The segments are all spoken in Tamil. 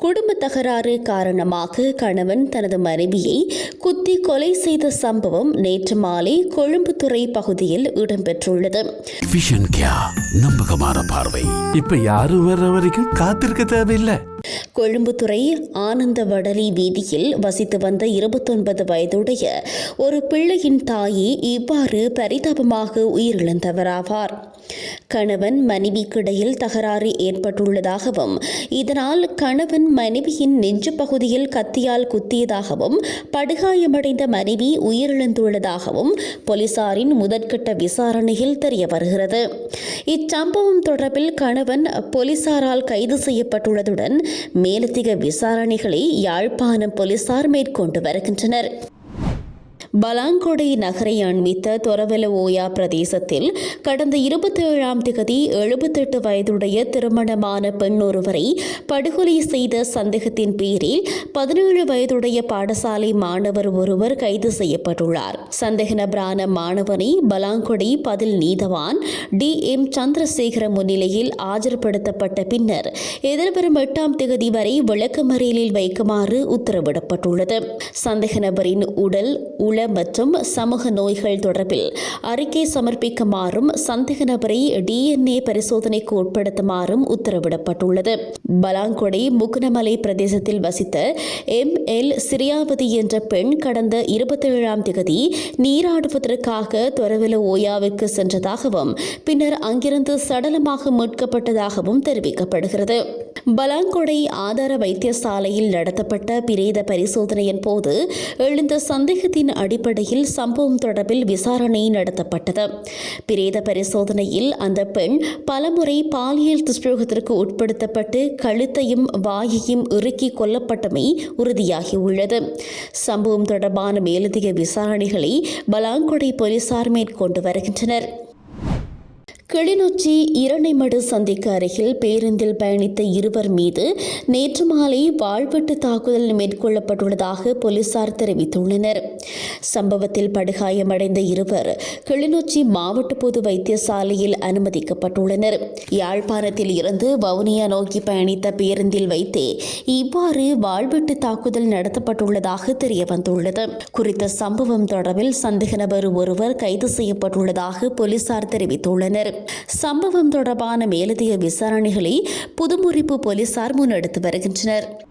குடும்ப தகராறு காரணமாக கணவன் தனது மனைவியை குத்தி கொலை செய்த சம்பவம் நேற்று மாலை கொழும்புத்துறை பகுதியில் இடம்பெற்றுள்ளது. நம்பகமான பார்வை. இப்ப யாரும் வர்ற வரைக்கும் காத்திருக்க தேவையில்லை. கொழும்புத்துறை ஆனந்த வடலி வீதியில் வசித்து வந்த இருபத்தொன்பது வயதுடைய ஒரு பிள்ளையின் தாயே இவ்வாறு பரிதாபமாக உயிரிழந்தவராவார். கணவன் மனைவிக்கிடையில் தகராறு ஏற்பட்டுள்ளதாகவும் இதனால் கணவன் மனைவியின் நெஞ்சு பகுதியில் கத்தியால் குத்தியதாகவும் படுகாயமடைந்த மனைவி உயிரிழந்துள்ளதாகவும் போலீசாரின் முதற்கட்ட விசாரணையில் தெரிய வருகிறது இச்சம்பவம் தொடர்பில் கணவன் போலீசாரால் கைது செய்யப்பட்டுள்ளதுடன் மேலதிக விசாரணைகளை யாழ்ப்பாணம் போலீசார் மேற்கொண்டு வருகின்றனர். பலாங்கொடை நகரை அண்மித்த தொரவெல ஓயா பிரதேசத்தில் கடந்த இருபத்தி ஏழாம் திகதி எழுபத்தெட்டு வயதுடைய திருமணமான பெண் ஒருவரை படுகொலை செய்த சந்தேகத்தின் பேரில் பதினேழு வயதுடைய பாடசாலை மாணவர் ஒருவர் கைது செய்யப்பட்டுள்ளார். சந்தேக நபரான மாணவனை பலாங்கொடை பதில் நீதவான் டி. எம். சந்திரசேகர முன்னிலையில் ஆஜர்படுத்தப்பட்ட பின்னர் எதிர்வரும் எட்டாம் திகதி வரை விளக்கமறியலில் வைக்குமாறு உத்தரவிடப்பட்டுள்ளது. சந்தேக நபரின் உடல் உள மற்றும் சமூக நோய்கள் தொடர்பில் அறிக்கை சமர்ப்பிக்குமாறும் சந்தேக நபரை டிஎன்ஏ பரிசோதனைக்கு உட்படுத்துமாறும் உத்தரவிடப்பட்டுள்ளது. பலாங்கொடை முக்குனமலை பிரதேசத்தில் வசித்த எம். எல். சிரியாவதி என்ற பெண் கடந்த இருபத்தி ஏழாம் தேதி நீராடுவதற்காக துறவில ஓயாவுக்கு சென்றதாகவும் பின்னர் அங்கிருந்து சடலமாக மீட்கப்பட்டதாகவும் தெரிவிக்கப்படுகிறது. பலாங்கொடை ஆதார வைத்தியசாலையில் நடத்தப்பட்ட பிரேத பரிசோதனையின் போது எழுந்த சந்தேகத்தின் அடிப்படையில் சம்பவம் தொடர்பில் விசாரணை நடத்தப்பட்டது. பிரேத பரிசோதனையில் அந்த பெண் பலமுறை பாலியல் துஷ்பிரயோகத்திற்கு உட்படுத்தப்பட்டு கழுத்தையும் வாயையும் இறுக்கி கொல்லப்பட்டமை உறுதியாகியுள்ளது. சம்பவம் தொடர்பான மேலதிக விசாரணைகளை பலாங்கொடை போலீசார் மேற்கொண்டு வருகின்றனர். கிளிநொச்சி இரணைமடு சந்திக்கு அருகில் பேருந்தில் பயணித்த இருவர் மீது நேற்று மாலை வாழ்வெட்டு தாக்குதல் மேற்கொள்ளப்பட்டுள்ளதாக போலீசார் தெரிவித்துள்ளனர். சம்பவத்தில் படுகாயமடைந்த இருவர் கிளிநொச்சி மாவட்ட பொது வைத்தியசாலையில் அனுமதிக்கப்பட்டுள்ளனர். யாழ்ப்பாணத்தில் இருந்து வவுனியா நோக்கி பயணித்த பேருந்தில் வைத்தே இவ்வாறு வாழ்வெட்டு தாக்குதல் நடத்தப்பட்டுள்ளதாக தெரியவந்துள்ளது. குறித்த சம்பவம் தொடர்பில் சந்தேக நபர் ஒருவர் கைது செய்யப்பட்டுள்ளதாக போலீசார் தெரிவித்துள்ளனர். சம்பவம் தொடர்பான மேலதிக விசாரணைகளை புதுமுறிப்பு போலீசார் முன்னெடுத்து வருகின்றனர்.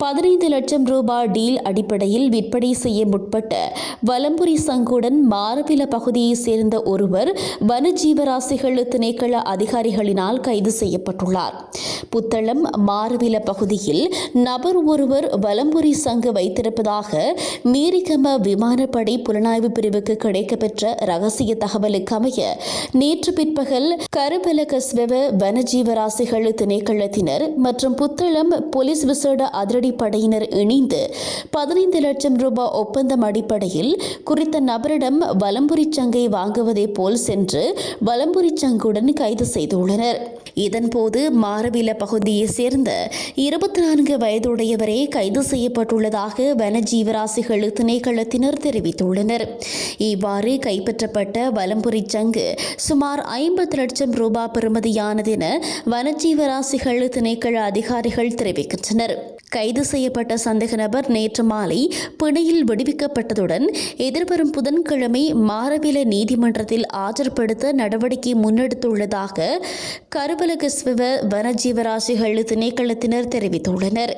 பதினைந்து லட்சம் ரூபாய் டீல் அடிப்படையில் விற்பனை செய்ய முற்பட்ட வலம்புரி சங்குடன் மாரவில பகுதியைச் சேர்ந்த ஒருவர் வனஜீவராசிகள் திணைக்கள அதிகாரிகளினால் கைது செய்யப்பட்டுள்ளார். புத்தளம் மாரவில பகுதியில் நபர் ஒருவர் வலம்புரி சங்கு வைத்திருப்பதாக மீரிகம விமானப்படை புலனாய்வு பிரிவுக்கு கிடைக்கப்பெற்ற ரகசிய தகவலுக்கு அமைய நேற்று பிற்பகல் கருவலகஸ்வெவ வனஜீவராசிகள் திணைக்களத்தினர் மற்றும் புத்தளம் போலீஸ் விசேட அதிரடி படையினர் இணைந்து பதினைந்து லட்சம் ரூபாய் ஒப்பந்தம் அடிப்படையில் குறித்த நபரிடம் வலம்புரி சங்கை வாங்குவதை போல் சென்று வலம்புரி சங்குடன் கைது செய்துள்ளனர். இதன்போது மாரவில பகுதியைச் சேர்ந்த இருபத்தி நான்கு வயதுடையவரே கைது செய்யப்பட்டுள்ளதாக வனஜீவராசிகள் திணைக்களத்தினர் தெரிவித்துள்ளனர். இவ்வாறு கைப்பற்றப்பட்ட வலம்புரி சங்கு சுமார் ஐம்பது லட்சம் ரூபாய் பெறுமதியானது என வனஜீவராசிகள் திணைக்கள அதிகாரிகள் தெரிவிக்கின்றனர். கைது செய்யப்பட்ட சந்தேக நபர் நேற்று மாலை பிணையில் விடுவிக்கப்பட்டதுடன் எதிர்வரும் புதன்கிழமை மாரவில நீதிமன்றத்தில் ஆஜர்படுத்த நடவடிக்கை முன்னெடுத்துள்ளதாக கருவலக சிவ வனஜீவராசிகள் திணைக்களத்தினர் தெரிவித்துள்ளனர்.